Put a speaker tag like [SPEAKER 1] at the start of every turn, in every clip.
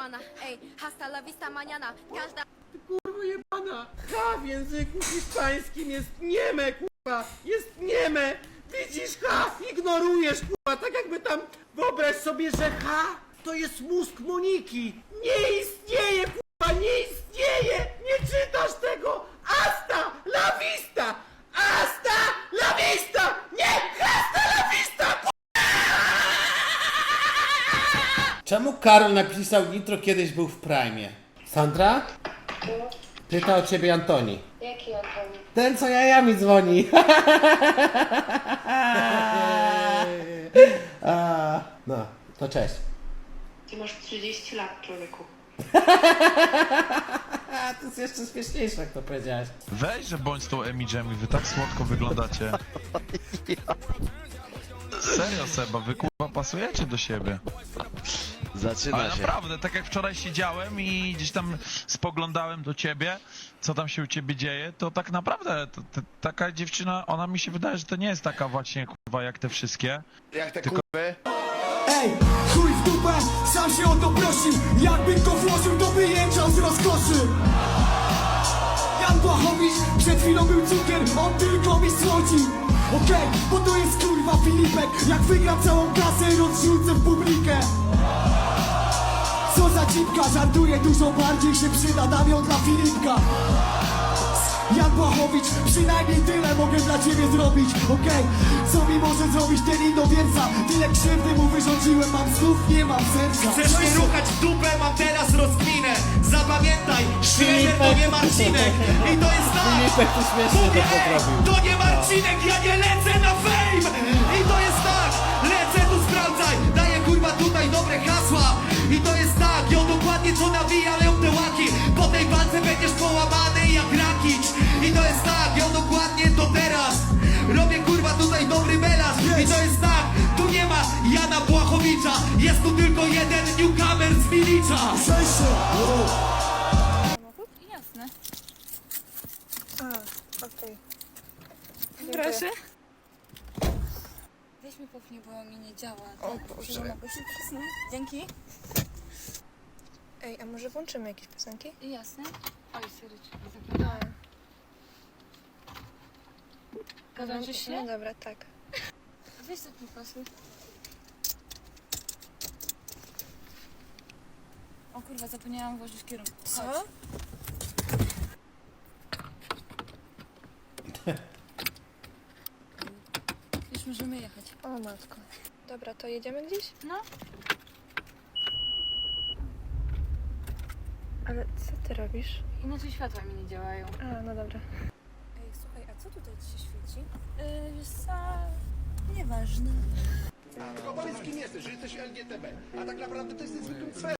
[SPEAKER 1] jak Tijuana, ej, hasta la vista mañana. Każda
[SPEAKER 2] Kurwa jebana! H w języku hiszpańskim jest nieme, kurwa! Jest nieme! Widzisz H? Ignorujesz, kurwa! Tak jakby tam wyobraź sobie, że H to jest mózg Moniki! Nie istnieje, kurwa! Nie istnieje! Nie czytasz tego! Asta la vista! Asta la vista! Nie! Hasta la vista! kurwa!
[SPEAKER 3] Czemu Karol napisał nitro kiedyś był w Prime? Sandra? Pyta o ciebie Antoni.
[SPEAKER 4] Jaki Antoni?
[SPEAKER 3] Ten co jajami dzwoni. A, no, to cześć.
[SPEAKER 4] Ty masz 30 lat, człowieku.
[SPEAKER 3] A, to jest jeszcze śmieszniejsze, jak to powiedziałeś.
[SPEAKER 5] Weź, że bądź z tą Emidżemi, wy tak słodko wyglądacie. Serio, Seba, wy kurwa pasujecie do siebie.
[SPEAKER 6] Zaczyna
[SPEAKER 5] Ale
[SPEAKER 6] się.
[SPEAKER 5] naprawdę, tak jak wczoraj siedziałem i gdzieś tam spoglądałem do ciebie, co tam się u ciebie dzieje, to tak naprawdę to, to, taka dziewczyna, ona mi się wydaje, że to nie jest taka właśnie kurwa jak te wszystkie.
[SPEAKER 6] Jak te
[SPEAKER 5] Tylko-
[SPEAKER 6] kurwy?
[SPEAKER 7] Ej, chuj w dupę, sam się o to prosił Jakbym go włożył, to by jęczał z rozkoszy Jan Błachowicz, przed chwilą był cukier, on tylko mi słodzi Okej, bo to Filipek Jak wygram całą kasę, rozrzucę w publikę. Co za cipka, żartuję dużo bardziej się przyda Dam ją dla Filipka. Jan Błachowicz, przynajmniej tyle mogę dla ciebie zrobić, okej? Co mi może zrobić ten innowierca? Tyle krzywdy mu wyrządziłem, mam znów nie mam serca.
[SPEAKER 8] Chcesz mnie ruchać w dupę, mam teraz rozkminę Zapamiętaj, Szreder to nie Marcinek. I to jest tak. Mówię,
[SPEAKER 3] to
[SPEAKER 8] nie Marcinek, ja nie Milicza
[SPEAKER 7] Przejście!
[SPEAKER 1] Jasne.
[SPEAKER 4] Okej.
[SPEAKER 1] Proszę. Weź mi popchnij, bo mi nie działa. O Boże. Dzięki.
[SPEAKER 4] Ej, a może włączymy jakieś piosenki?
[SPEAKER 1] Jasne. Oj, cię zabrałam. Podłączysz się?
[SPEAKER 4] No dobra, tak.
[SPEAKER 1] Weź zapnij pasy. Kurwa, zapomniałam włożyć kierunku. Co? Już możemy jechać.
[SPEAKER 4] O matko. Dobra, to jedziemy gdzieś?
[SPEAKER 1] No.
[SPEAKER 4] Ale co ty robisz?
[SPEAKER 1] Inaczej światła mi nie działają.
[SPEAKER 4] A, no dobra.
[SPEAKER 1] Ej, słuchaj, a co tutaj ci się świeci? Yy, wiesz co? Nieważne.
[SPEAKER 6] Tylko powiedz kim jesteś, że jesteś LGTB. A tak naprawdę to jesteś zwykłym cwer.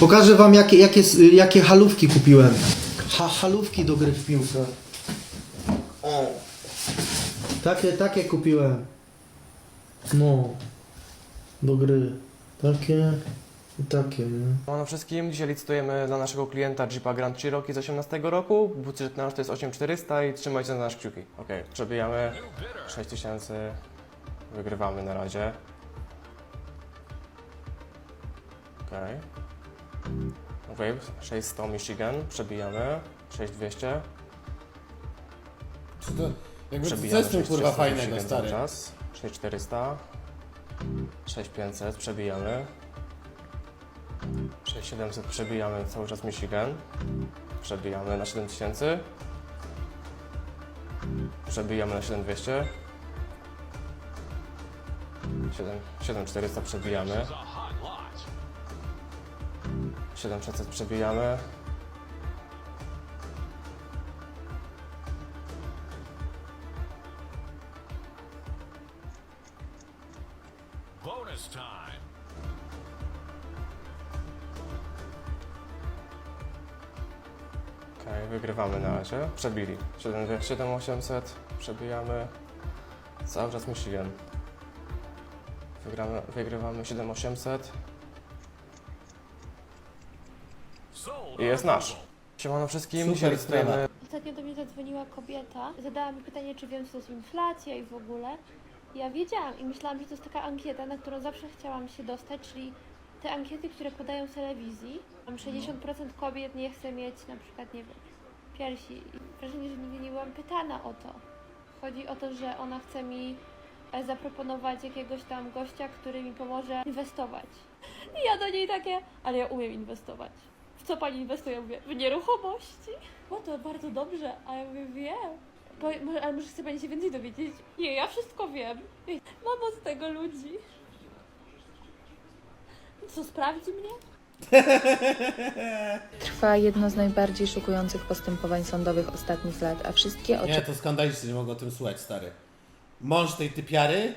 [SPEAKER 9] Pokażę wam jakie, jakie, jakie halówki kupiłem. Ha, halówki do gry w piłkę. O. Takie, takie kupiłem. No. Do gry. Takie i takie, nie?
[SPEAKER 10] Ano wszystkim, dzisiaj licytujemy dla naszego klienta Jeepa Grand Cherokee z 18 roku. Budżet nasz to jest 8400 i trzymajcie za nasze kciuki. Ok, przebijamy 6000, wygrywamy na razie. Ok. Ok, 600 Michigan, przebijamy. 6200,
[SPEAKER 3] Czy to, jakby to coś tu kurwa
[SPEAKER 10] 6300
[SPEAKER 3] fajnego, stary.
[SPEAKER 10] czas. 6400, 6500, przebijamy. 6700 przebijamy cały czas Michigan. Przebijamy na 7000. Przebijamy na 7200. 7, 7400 przebijamy. 7600 przebijamy. Okej, wygrywamy na razie. Przebili. 7, 7800, przebijamy. Cały czas Michigan. Wygramy, wygrywamy 7800. I jest nasz. Siemano wszystkim,
[SPEAKER 2] Super sprawa.
[SPEAKER 11] Ostatnio do mnie zadzwoniła kobieta, zadała mi pytanie, czy wiem, co to jest inflacja i w ogóle. Ja wiedziałam i myślałam, że to jest taka ankieta, na którą zawsze chciałam się dostać, czyli te ankiety, które podają w telewizji. Tam 60% kobiet nie chce mieć na przykład, nie wiem, piersi. I wrażenie, że nigdy nie byłam pytana o to. Chodzi o to, że ona chce mi zaproponować jakiegoś tam gościa, który mi pomoże inwestować. I ja do niej takie, ale ja umiem inwestować. W co pani inwestuje? Ja mówię, w nieruchomości. O, to bardzo dobrze. A ja mówię, wiem. Bo, może- ale może chce pani się więcej dowiedzieć? Nie, ja wszystko wiem. Mam od tego ludzi. Co, sprawdzi mnie?
[SPEAKER 4] Trwa jedno z najbardziej szokujących postępowań sądowych ostatnich lat, a wszystkie
[SPEAKER 2] Nie, to skandalicznie, nie mogę o tym słuchać, stary. Mąż tej typiary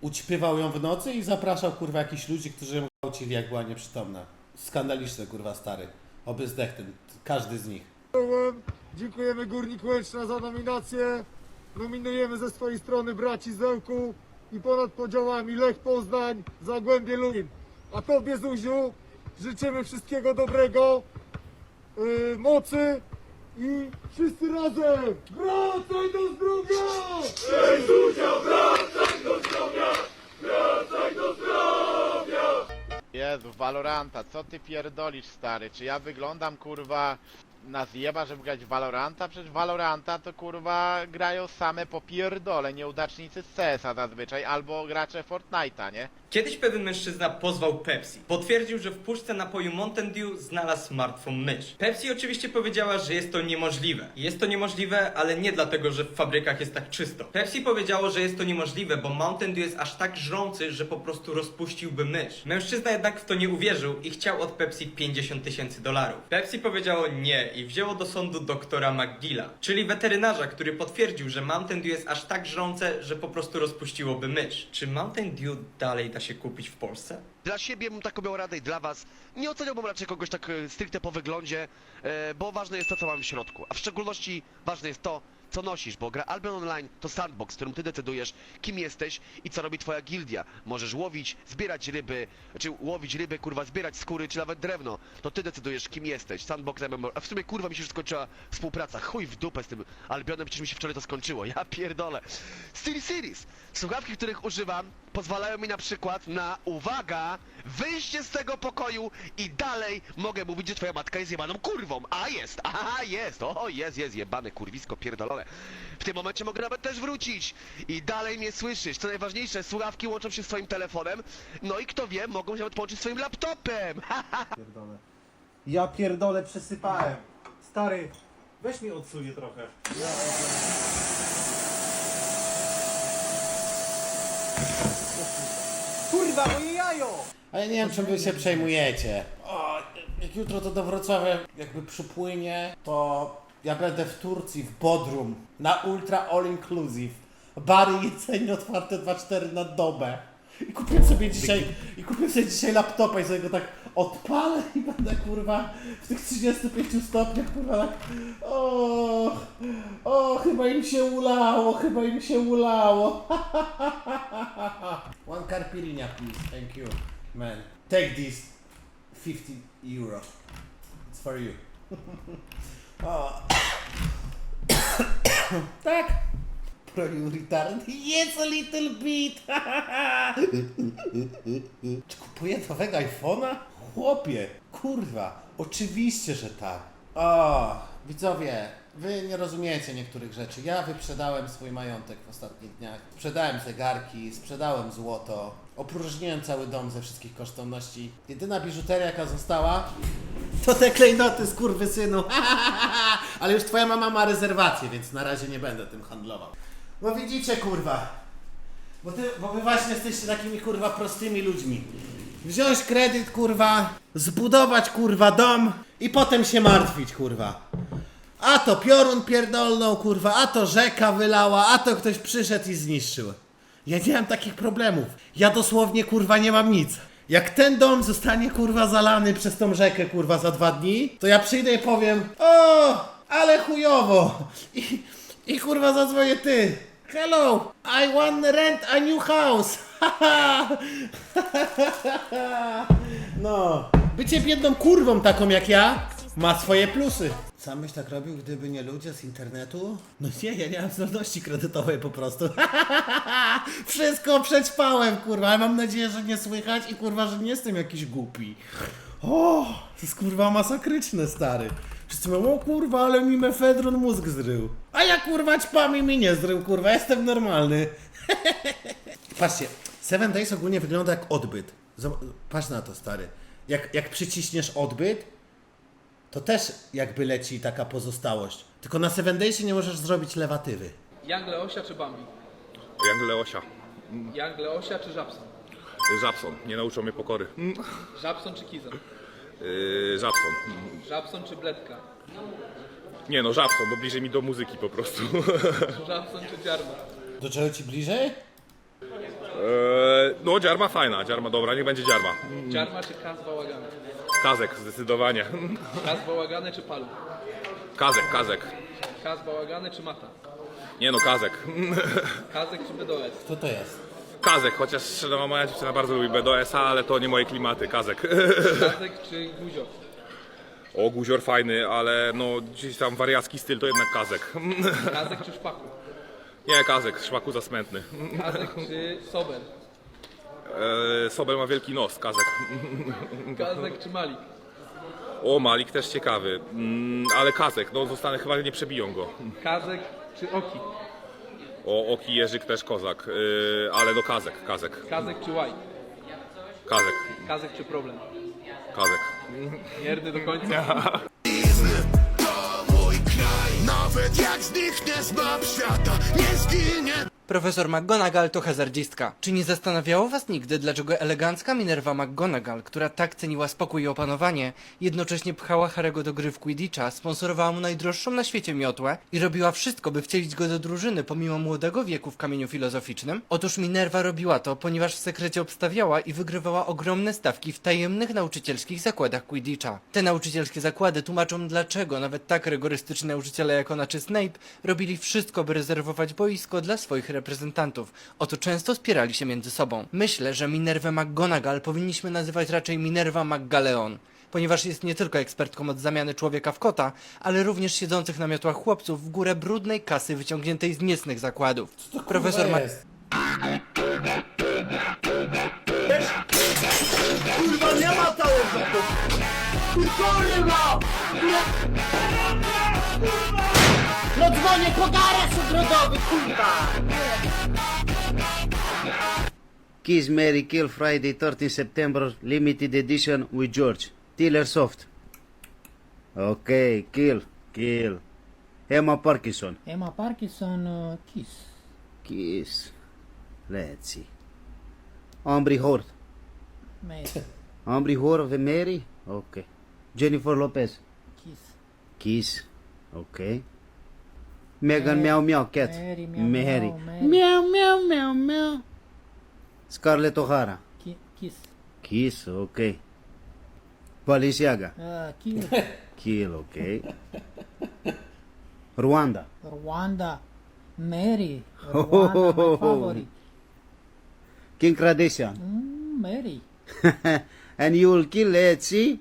[SPEAKER 2] ućpywał ją w nocy i zapraszał, kurwa, jakichś ludzi, którzy ją gwałcili, jak była nieprzytomna. Skandaliczne, kurwa, stary. Oby zdech ten, każdy z nich.
[SPEAKER 7] Dziękujemy Górnik Łęczna za nominację. Nominujemy ze swojej strony braci Zełku i ponad podziałami Lech Poznań, Zagłębie Lubin. A Tobie Zuziu życzymy wszystkiego dobrego, yy, mocy i wszyscy razem wracaj do zdrowia!
[SPEAKER 12] Jezu, Valoranta, co ty pierdolisz, stary? Czy ja wyglądam, kurwa, na zjeba, żeby grać Valoranta? Przecież Valoranta to, kurwa, grają same popierdole, nieudacznicy z CS-a zazwyczaj, albo gracze Fortnite'a, nie?
[SPEAKER 13] Kiedyś pewien mężczyzna pozwał Pepsi. Potwierdził, że w puszce napoju Mountain Dew znalazł martwą mysz. Pepsi oczywiście powiedziała, że jest to niemożliwe. Jest to niemożliwe, ale nie dlatego, że w fabrykach jest tak czysto. Pepsi powiedziało, że jest to niemożliwe, bo Mountain Dew jest aż tak żrący, że po prostu rozpuściłby mysz. Mężczyzna jednak w to nie uwierzył i chciał od Pepsi 50 tysięcy dolarów. Pepsi powiedziało nie i wzięło do sądu doktora McGilla, czyli weterynarza, który potwierdził, że Mountain Dew jest aż tak żrące, że po prostu rozpuściłoby mysz. Czy Mountain Dew dalej da się kupić w Polsce?
[SPEAKER 6] Dla siebie bym taką miał radę i dla was. Nie oceniałbym raczej kogoś tak e, stricte po wyglądzie, e, bo ważne jest to, co mamy w środku. A w szczególności ważne jest to, co nosisz, bo gra Albion Online to sandbox, w którym ty decydujesz, kim jesteś i co robi twoja gildia. Możesz łowić, zbierać ryby, czy łowić ryby, kurwa, zbierać skóry, czy nawet drewno. To ty decydujesz, kim jesteś. Sandbox MMO. A w sumie, kurwa, mi się już skończyła współpraca. Chuj w dupę z tym Albionem, przecież mi się wczoraj to skończyło. Ja pierdolę. Steel Series. Słuchawki, których używam, pozwalają mi na przykład na, uwaga, wyjście z tego pokoju i dalej mogę mówić, że twoja matka jest jebaną kurwą. A jest, aha, jest, o jest, jest, jebane kurwisko pierdolone. W tym momencie mogę nawet też wrócić i dalej mnie słyszysz. Co najważniejsze, słuchawki łączą się z twoim telefonem, no i kto wie, mogą się nawet połączyć z twoim laptopem.
[SPEAKER 9] Pierdolę. Ja pierdolę przesypałem. Stary, weź mi odsunie trochę. Kurwa, moje jajo!
[SPEAKER 2] A ja nie wiem, czym wy się przejmujecie. O, jak jutro to do Wrocławia jakby przypłynie, to ja będę w Turcji, w Bodrum, na ultra all inclusive. Bary i jedzenie otwarte 2-4 na dobę. I kupię sobie dzisiaj, i kupię sobie dzisiaj laptopa i sobie go tak odpalę i będę kurwa w tych 35 stopniach kurwa tak o, o chyba im się ulało, chyba im się ulało. One carpirinia please, thank you man. Take this 50 euro. It's for you. o. tak. Prioritarny. Yes, a little bit. Czy kupuję nowego iPhone'a? Chłopie, kurwa, oczywiście, że tak. O, widzowie, wy nie rozumiecie niektórych rzeczy. Ja wyprzedałem swój majątek w ostatnich dniach. Sprzedałem zegarki, sprzedałem złoto. Opróżniłem cały dom ze wszystkich kosztowności. Jedyna biżuteria, jaka została, to te klejnoty z kurwy synu. Ale już twoja mama ma rezerwację, więc na razie nie będę tym handlował. No widzicie, kurwa. Bo, ty, bo wy właśnie jesteście takimi kurwa prostymi ludźmi. Wziąć kredyt, kurwa, zbudować kurwa dom i potem się martwić, kurwa. A to piorun pierdolnął, kurwa, a to rzeka wylała, a to ktoś przyszedł i zniszczył. Ja nie mam takich problemów. Ja dosłownie kurwa nie mam nic. Jak ten dom zostanie kurwa zalany przez tą rzekę kurwa za dwa dni, to ja przyjdę i powiem O, ale chujowo. I, i kurwa zadzwonię ty. Hello, I want rent a new house. no, bycie biedną kurwą taką jak ja ma swoje plusy. Sam byś tak robił, gdyby nie ludzie z internetu? No nie, ja nie mam zdolności kredytowej po prostu. Wszystko przećpałem, kurwa, ale mam nadzieję, że nie słychać i kurwa, że nie jestem jakiś głupi. O, to jest kurwa masakryczne, stary. Wszyscy mówią, o kurwa, ale mi mefedron mózg zrył. A ja kurwa ćpami mi nie zrył, kurwa, jestem normalny. Patrzcie, Seven Days ogólnie wygląda jak odbyt. Zob- Patrz na to, stary. Jak, jak przyciśniesz odbyt, to też jakby leci taka pozostałość. Tylko na Seven Daysie nie możesz zrobić lewatywy.
[SPEAKER 14] Young Leosia czy Bambi?
[SPEAKER 15] Young Leosia.
[SPEAKER 14] Young Leosia czy Żabson?
[SPEAKER 15] Żabson. Nie nauczą mnie pokory.
[SPEAKER 14] Żabson czy Kizon?
[SPEAKER 15] Yy, Żabson.
[SPEAKER 14] Żabson czy Bledka?
[SPEAKER 15] Nie no, Żabson, bo bliżej mi do muzyki po prostu.
[SPEAKER 14] Żabson czy Dziarma?
[SPEAKER 2] Do czego ci bliżej?
[SPEAKER 15] Eee, no, dziarma fajna, dziarma dobra, niech będzie dziarma.
[SPEAKER 14] Dziarma czy Kaz Bałagany?
[SPEAKER 15] Kazek, zdecydowanie.
[SPEAKER 14] Kaz Bałagany czy Palu?
[SPEAKER 15] Kazek, kazek.
[SPEAKER 14] Kaz Bałagany czy Mata?
[SPEAKER 15] Nie no, kazek.
[SPEAKER 14] Kazek czy BDOS?
[SPEAKER 2] Kto to jest?
[SPEAKER 15] Kazek, chociaż no, moja dziewczyna bardzo lubi BDS-a, ale to nie moje klimaty, kazek.
[SPEAKER 14] Kazek czy Guzio?
[SPEAKER 15] O, guzior fajny, ale no gdzieś tam wariacki styl to jednak kazek.
[SPEAKER 14] Kazek czy Szpaku?
[SPEAKER 15] Nie, kazek, szwaku za smętny.
[SPEAKER 14] Kazek czy Sobel?
[SPEAKER 15] Eee, Sobel ma wielki nos, kazek.
[SPEAKER 14] Kazek czy Malik?
[SPEAKER 15] O, Malik też ciekawy, mm, ale kazek, no zostanę, chyba nie przebiją go.
[SPEAKER 14] Kazek czy Oki?
[SPEAKER 15] O, Oki Jerzyk też kozak, yy, ale no kazek, kazek,
[SPEAKER 14] Kazek czy White?
[SPEAKER 15] kazek,
[SPEAKER 14] Kazek czy Problem?
[SPEAKER 15] kazek.
[SPEAKER 14] Mierny do końca?
[SPEAKER 7] Nawet jak zniknę z map świata Nie zginie
[SPEAKER 16] Profesor McGonagall to hazardzistka. Czy nie zastanawiało was nigdy, dlaczego elegancka Minerva McGonagall, która tak ceniła spokój i opanowanie, jednocześnie pchała Harego do gry w Quidditcha, sponsorowała mu najdroższą na świecie miotłę i robiła wszystko, by wcielić go do drużyny pomimo młodego wieku w kamieniu filozoficznym? Otóż Minerva robiła to, ponieważ w sekrecie obstawiała i wygrywała ogromne stawki w tajemnych nauczycielskich zakładach Quidditcha. Te nauczycielskie zakłady tłumaczą, dlaczego nawet tak rygorystyczni nauczyciele jak ona czy Snape robili wszystko, by rezerwować boisko dla swoich reprezentantów. Oto często spierali się między sobą. Myślę, że Minervę McGonagall powinniśmy nazywać raczej Minerva McGaleon. Ponieważ jest nie tylko ekspertką od zamiany człowieka w kota, ale również siedzących na miotłach chłopców w górę brudnej kasy wyciągniętej z niecnych zakładów. Profesor
[SPEAKER 2] Kurwa
[SPEAKER 16] Ma-
[SPEAKER 2] jest.
[SPEAKER 12] Kurwa, nie ma talentu! Kurwa! No dzwonię po garaż ogrodowy, kurwa!
[SPEAKER 17] Kiss Mary Kill Friday 13 September limited edition with George. Tiller Soft. Okay, kill, kill. Emma Parkinson.
[SPEAKER 16] Emma Parkinson uh, Kiss.
[SPEAKER 17] Kiss. Let's see. Aubrey Hort. Aubrey Hort of Mary? Okay. Jennifer Lopez.
[SPEAKER 16] Kiss.
[SPEAKER 17] Kiss. Okay. Megan Meow Meow Cat.
[SPEAKER 16] Mary,
[SPEAKER 17] Mary. Meow Meow Meow Meow. Scarlett O'Hara.
[SPEAKER 16] Kiss.
[SPEAKER 17] Kiss, okay. Balenciaga.
[SPEAKER 16] Uh, kill.
[SPEAKER 17] Kill, okay. Rwanda.
[SPEAKER 16] Rwanda. Mary.
[SPEAKER 17] Rwanda, my favorite. King Kardashian.
[SPEAKER 16] Mary.
[SPEAKER 17] and you will kill, let's see,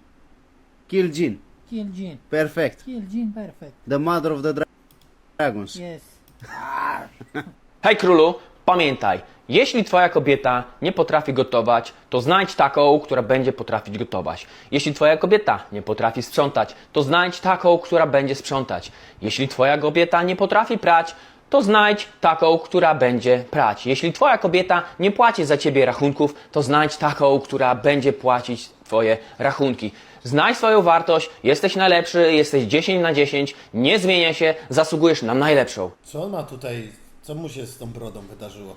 [SPEAKER 17] kill Jean.
[SPEAKER 16] Kill Jean.
[SPEAKER 17] Perfect.
[SPEAKER 16] Kill Jean perfect.
[SPEAKER 17] The mother of the dra- dragons.
[SPEAKER 16] Yes.
[SPEAKER 14] Hej królu, pamiętaj, jeśli twoja kobieta nie potrafi gotować, to znajdź taką, która będzie potrafić gotować. Jeśli twoja kobieta nie potrafi sprzątać, to znajdź taką, która będzie sprzątać. Jeśli twoja kobieta nie potrafi prać, to znajdź taką, która będzie prać. Jeśli twoja kobieta nie płaci za ciebie rachunków, to znajdź taką, która będzie płacić twoje rachunki. Znajdź swoją wartość, jesteś najlepszy, jesteś 10 na 10, nie zmienia się, zasługujesz na najlepszą.
[SPEAKER 2] Co on ma tutaj, co mu się z tą brodą wydarzyło?